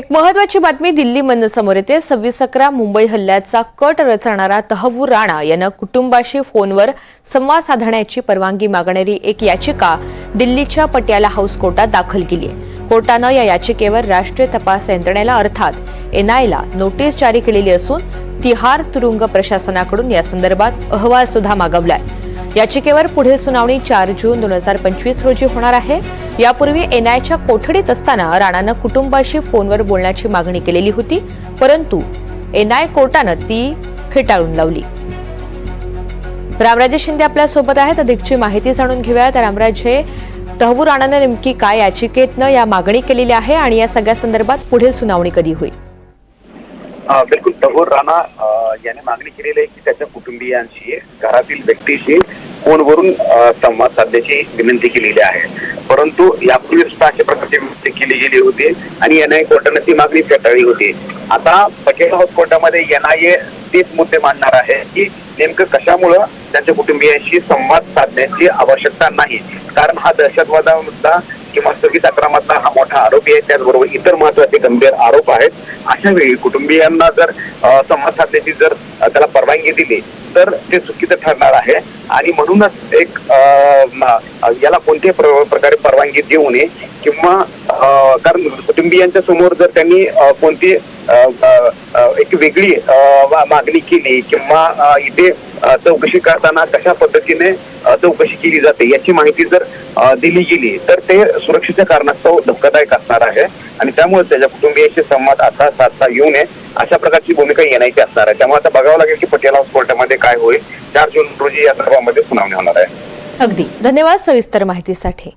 एक महत्वाची बातमी दिल्लीमधनं समोर येते. सव्वीस अकरा मुंबई हल्ल्याचा कट रचणारा तहवू राणा यानं कुटुंबाशी फोनवर संवाद साधण्याची परवानगी मागणारी एक याचिका दिल्लीच्या पटियाला हाऊस कोर्टात दाखल केली आहे. कोर्टानं या याचिकेवर राष्ट्रीय तपास यंत्रणेला अर्थात एनआयला नोटीस जारी केलेली असून तिहार तुरुंग प्रशासनाकडून या संदर्भात अहवाल सुद्धा मागवलाय. याचिकेवर पुढील सुनावणी चार जून दोन हजार पंचवीस रोजी होणार आहे. यापूर्वी एनआयच्या कोठडीत असताना राणानं कुटुंबाशी फोनवर बोलण्याची मागणी केलेली होती परंतु एनआय कोर्टानं ती फेटाळून लावली. रामराजे शिंदे आपल्यासोबत आहेत. अधिकची माहिती जाणून घेऊयात. रामराजे तहवूर राणानं नेमकी काय याचिकेतनं या मागणी केलेली आहे आणि या सगळ्या संदर्भात पुढील सुनावणी कधी होईल? बिलकुल. तहोर राणा अ, याने मागणी केलेली आहे की त्याच्या कुटुंबियांशी घरातील व्यक्तीशी फोनवरून संवाद साधण्याची विनंती केलेली आहे. परंतु यापूर्वी सुद्धा अशा प्रकारची विनंती केली गेली होती आणि एनआय कोर्टाने ती मागणी फेटाळली होती. आता पटेल हाऊस कोर्टामध्ये एनआयए तेच मुद्दे मांडणार आहे की नेमकं कशामुळं त्यांच्या कुटुंबियांशी संवाद साधण्याची आवश्यकता नाही. कारण हा दहशतवादा मुद्दा किंवा स्थगित अक्रमातला हा मोठा आरोपी आहे. त्याचबरोबर इतर महत्त्वाचे गंभीर आरोप आहेत. अशा वेळी कुटुंबियांना जर संवाद साधण्याची जर त्याला परवानगी दिली तर ते चुकीचं ठरणार आहे. आणि म्हणूनच एक याला कोणत्याही प्र- प्रकारे परवानगी देऊ नये किंवा कारण कुटुंबियांच्या समोर जर त्यांनी कोणती एक वेगळी मागणी केली किंवा इथे चौकशी करताना कशा पद्धतीने चौकशी केली जाते याची माहिती जर दिली गेली तर ते सुरक्षेच्या कारणास्तव धोकादायक असणार आहे. आणि त्यामुळे त्याच्या कुटुंबियांशी संवाद आता साधता येऊ नये. अशा प्रकारची भूमिका येण्याची असणार आहे. त्यामुळे आता बघावं लागेल की पटेल हाऊस कोर्टामध्ये काय होईल. चार जून रोजी या सर्वांमध्ये सुनावणी होणार आहे. अगदी. धन्यवाद सविस्तर माहितीसाठी.